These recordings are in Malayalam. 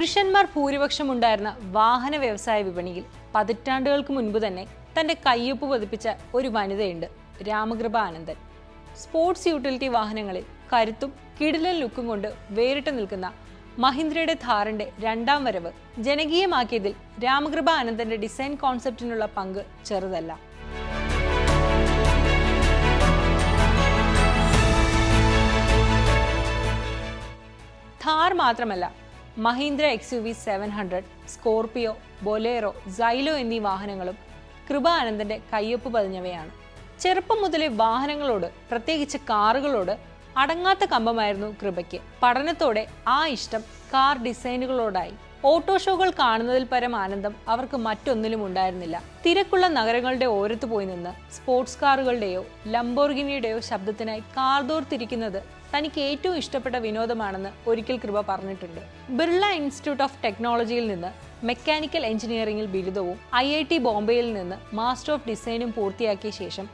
പുരുഷന്മാർ ഭൂരിപക്ഷം ഉണ്ടായിരുന്ന വാഹന വ്യവസായ വിപണിയിൽ പതിറ്റാണ്ടുകൾക്ക് മുൻപ് തന്നെ തന്റെ കയ്യൊപ്പ് പതിപ്പിച്ച ഒരു വനിതയുണ്ട് രാമകൃപ ആനന്ദൻ. സ്പോർട്സ് യൂട്ടിലിറ്റി വാഹനങ്ങളിൽ കരുത്തും കിടിലൻ ലുക്കും കൊണ്ട് വേറിട്ട് നിൽക്കുന്ന മഹീന്ദ്രയുടെ ഥാറിന്റെ രണ്ടാം വരവ് ജനകീയമാക്കിയതിൽ രാമകൃപ ആനന്ദന്റെ ഡിസൈൻ കോൺസെപ്റ്റിനുള്ള പങ്ക് ചെറുതല്ല. ഥാർ മാത്രമല്ല Mahindra X U V seven hundred Scorpio Bolero Xylo എന്നീ വാഹനങ്ങളും കൃപ കയ്യൊപ്പ് പതിഞ്ഞവയാണ്. ചെറുപ്പം മുതലേ വാഹനങ്ങളോട് പ്രത്യേകിച്ച് കാറുകളോട് അടങ്ങാത്ത കമ്പമായിരുന്നു കൃപയ്ക്ക്. പഠനത്തോടെ ആ ഇഷ്ടം കാർ ഡിസൈനുകളോടായി. ഓട്ടോ ഷോകൾ കാണുന്നതിൽ പരം ആനന്ദം അവർക്ക് മറ്റൊന്നിലും ഉണ്ടായിരുന്നില്ല. തിരക്കുള്ള നഗരങ്ങളുടെ ഓരത്ത് പോയി നിന്ന് സ്പോർട്സ് കാറുകളുടെയോ ലംബോർഗിനിയുടെയോ ശബ്ദത്തിനായി കാർദോർത്തിരിക്കുന്നത് തനിക്ക് ഏറ്റവും ഇഷ്ടപ്പെട്ട വിനോദമാണെന്ന് ഒരിക്കൽ കൃപ പറഞ്ഞിട്ടുണ്ട്. ബിർള ഇൻസ്റ്റിറ്റ്യൂട്ട് ഓഫ് ടെക്നോളജിയിൽ നിന്ന് മെക്കാനിക്കൽ എഞ്ചിനീയറിംഗിൽ ബിരുദവും ഐ ഐ ടി ബോംബെയിൽ നിന്ന് മാസ്റ്റർ ഓഫ് ഡിസൈനും പൂർത്തിയാക്കിയ ശേഷം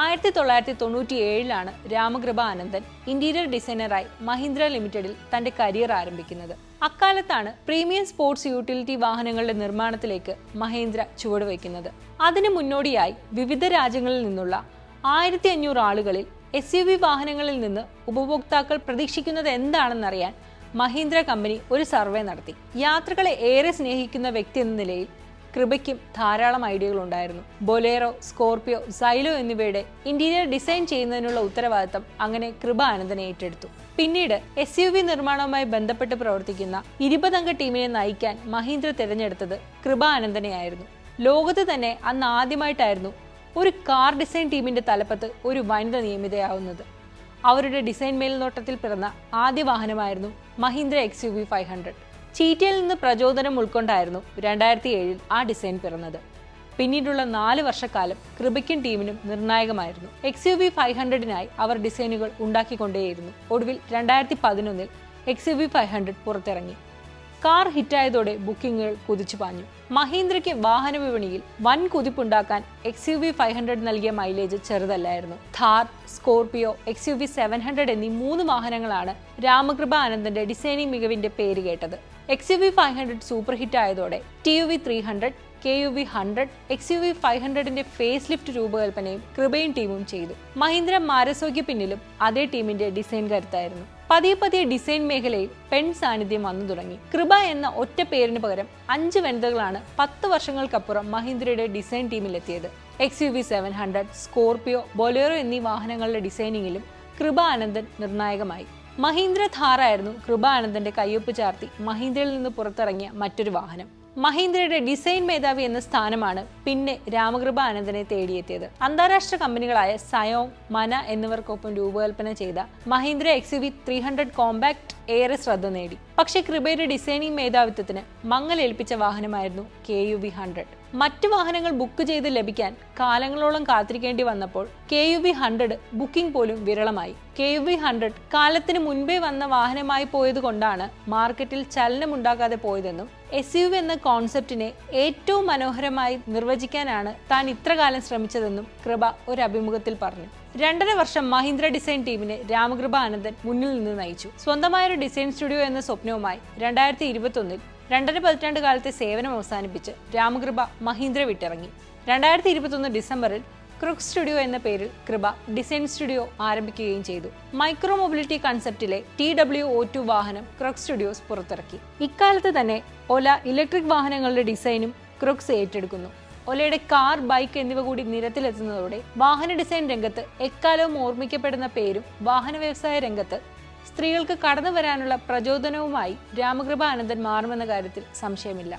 ആയിരത്തി തൊള്ളായിരത്തി തൊണ്ണൂറ്റി ഏഴിലാണ് രാമകൃപ ആനന്ദൻ ഇന്റീരിയർ ഡിസൈനറായി മഹീന്ദ്ര ലിമിറ്റഡിൽ തന്റെ കരിയർ ആരംഭിക്കുന്നത്. അക്കാലത്താണ് പ്രീമിയം സ്പോർട്സ് യൂട്ടിലിറ്റി വാഹനങ്ങളുടെ നിർമ്മാണത്തിലേക്ക് മഹീന്ദ്ര ചുവടുവയ്ക്കുന്നത്. അതിനു മുന്നോടിയായി വിവിധ രാജ്യങ്ങളിൽ നിന്നുള്ള ആയിരത്തി അഞ്ഞൂറ് ആളുകളിൽ എസ് യു വി വാഹനങ്ങളിൽ നിന്ന് ഉപഭോക്താക്കൾ പ്രതീക്ഷിക്കുന്നത് എന്താണെന്നറിയാൻ മഹീന്ദ്ര കമ്പനി ഒരു സർവേ നടത്തി. യാത്രകളെ ഏറെ സ്നേഹിക്കുന്ന വ്യക്തി എന്ന നിലയിൽ കൃപയ്ക്കും ധാരാളം ഐഡിയകൾ ഉണ്ടായിരുന്നു. ബൊലേറോ സ്കോർപിയോ സൈലോ എന്നിവയുടെ ഇന്റീരിയർ ഡിസൈൻ ചെയ്യുന്നതിനുള്ള ഉത്തരവാദിത്തം അങ്ങനെ കൃപ ആനന്ദനെ ഏറ്റെടുത്തു. പിന്നീട് എസ് യു വി നിർമ്മാണവുമായി ബന്ധപ്പെട്ട് പ്രവർത്തിക്കുന്ന ഇരുപതംഗ ടീമിനെ നയിക്കാൻ മഹീന്ദ്ര തിരഞ്ഞെടുത്തത് കൃപ ആനന്ദനെയായിരുന്നു ലോകത്ത് തന്നെ അന്ന് ആദ്യമായിട്ടായിരുന്നു ഒരു കാർ ഡിസൈൻ ടീമിന്റെ തലപ്പത്ത് ഒരു വനിത നിയമിതയാവുന്നത്. അവരുടെ ഡിസൈൻ മേൽനോട്ടത്തിൽ പിറന്ന ആദ്യ വാഹനമായിരുന്നു Mahindra X U V five hundred. ചീറ്റയിൽ നിന്ന് പ്രചോദനം ഉൾക്കൊണ്ടായിരുന്നു രണ്ടായിരത്തി ഏഴിൽ ആ ഡിസൈൻ പിറന്നത്. പിന്നീടുള്ള നാല് വർഷക്കാലം കൃപയ്ക്കും ടീമിനും നിർണായകമായിരുന്നു. എക്സ് യു വി ഫൈവ് ഹൺഡ്രഡിനായി അവർ ഡിസൈനുകൾ ഉണ്ടാക്കിക്കൊണ്ടേയിരുന്നു. ഒടുവിൽ രണ്ടായിരത്തി പതിനൊന്നിൽ X U V five hundred പുറത്തിറങ്ങി. കാർ ഹിറ്റായതോടെ ബുക്കിംഗുകൾ കുതിച്ചു പാഞ്ഞു. മഹീന്ദ്രയ്ക്ക് വാഹന വിപണിയിൽ വൻ കുതിപ്പുണ്ടാക്കാൻ X U V five hundred നൽകിയ mileage ചെറുതല്ലായിരുന്നു. Thar Scorpio X U V seven hundred എന്നീ മൂന്ന് വാഹനങ്ങളാണ് രാമകൃപ ആനന്ദന്റെ ഡിസൈനിങ് മികവിന്റെ പേര് കേട്ടത്. X U V five hundred super hit ആയതോടെ T U V three hundred K U V hundred X U V five ഹൺഡ്രഡിന്റെ face lift രൂപകൽപ്പനയും കൃപയും ടീമും ചെയ്തു. മഹീന്ദ്ര മാരസോയ്ക്ക് പിന്നിലും അതേ ടീമിന്റെ ഡിസൈൻ കരുത്തായിരുന്നു. പതിയെ പതിയെ ഡിസൈൻ മേഖലയിൽ പെൺ സാന്നിധ്യം വന്നു തുടങ്ങി. കൃപ എന്ന ഒറ്റ പേരിന് പകരം അഞ്ച് വനിതകളാണ് പത്ത് വർഷങ്ങൾക്കപ്പുറം മഹീന്ദ്രയുടെ design ടീമിലെത്തിയത് X U V seven hundred Scorpio Bolero എന്നീ വാഹനങ്ങളുടെ ഡിസൈനിങ്ങിലും കൃപ ആനന്ദൻ നിർണായകമായി. മഹീന്ദ്ര ഥാറായിരുന്നു കൃപ ആനന്ദന്റെ കയ്യൊപ്പ് ചാർത്തി മഹീന്ദ്രയിൽ നിന്ന് പുറത്തിറങ്ങിയ മറ്റൊരു വാഹനം. മഹീന്ദ്രയുടെ ഡിസൈൻ മേധാവി എന്ന സ്ഥാനമാണ് പിന്നെ രാമകൃപ ആനന്ദനെ തേടിയെത്തിയത്. അന്താരാഷ്ട്ര കമ്പനികളായ സയോങ് മന എന്നിവർക്കൊപ്പം രൂപകൽപ്പന ചെയ്ത Mahindra X V three hundred compact ഏറെ ശ്രദ്ധ നേടി. പക്ഷേ കൃപയുടെ ഡിസൈനിങ് മേധാവിത്വത്തിന് മങ്ങലേൽപ്പിച്ച വാഹനമായിരുന്നു കെ യു വി ഹൺഡ്രഡ് മറ്റു വാഹനങ്ങൾ ബുക്ക് ചെയ്ത് ലഭിക്കാൻ കാലങ്ങളോളം കാത്തിരിക്കേണ്ടി വന്നപ്പോൾ K U V hundred booking പോലും വിരളമായി. കെ യു വി ഹൺഡ്രഡ് കാലത്തിന് മുൻപേ വന്ന വാഹനമായി പോയത് കൊണ്ടാണ് മാർക്കറ്റിൽ ചലനമുണ്ടാകാതെ പോയതെന്നും എസ് യു എന്ന കോൺസെപ്റ്റിനെ ഏറ്റവും മനോഹരമായി നിർവചിക്കാനാണ് താൻ ഇത്രകാലം ശ്രമിച്ചതെന്നും കൃപ ഒരു അഭിമുഖത്തിൽ പറഞ്ഞു. രണ്ടര വർഷം മഹീന്ദ്ര ഡിസൈൻ ടീമിനെ രാമകൃപ ആനന്ദൻ മുന്നിൽ നിന്ന് നയിച്ചു. സ്വന്തമായൊരു ഡിസൈൻ സ്റ്റുഡിയോ എന്ന സ്വപ്നവുമായി രണ്ടായിരത്തി ഇരുപത്തൊന്നിൽ രണ്ടര പതിറ്റാണ്ട് കാലത്തെ സേവനം അവസാനിപ്പിച്ച് രാമകൃപ മഹീന്ദ്ര വിട്ടിറങ്ങി. രണ്ടായിരത്തി ഇരുപത്തൊന്ന് ഡിസംബറിൽ ക്രുക് സ്റ്റുഡിയോ എന്ന പേരിൽ കൃപ ഡിസൈൻ സ്റ്റുഡിയോ ആരംഭിക്കുകയും ചെയ്തു. മൈക്രോ മൊബിലിറ്റി കൺസെപ്റ്റിലെ ടി ഡബ്ല്യു ഒ ടു വാഹനം ക്രുക് സ്റ്റുഡിയോസ് പുറത്തിറക്കി. ഇക്കാലത്ത് തന്നെ ഒല ഇലക്ട്രിക് വാഹനങ്ങളുടെ ഡിസൈനും ക്രുക്സ് ഏറ്റെടുക്കുന്നു. ഒലയുടെ കാർ ബൈക്ക് എന്നിവ കൂടി നിരത്തിലെത്തുന്നതോടെ വാഹന ഡിസൈൻ രംഗത്ത് എക്കാലവും ഓർമ്മിക്കപ്പെടുന്ന പേരും വാഹന വ്യവസായ രംഗത്ത് സ്ത്രീകൾക്ക് കടന്നു വരാനുള്ള പ്രചോദനവുമായി രാമകൃപാനന്ദൻ മാറുമെന്ന കാര്യത്തിൽ സംശയമില്ല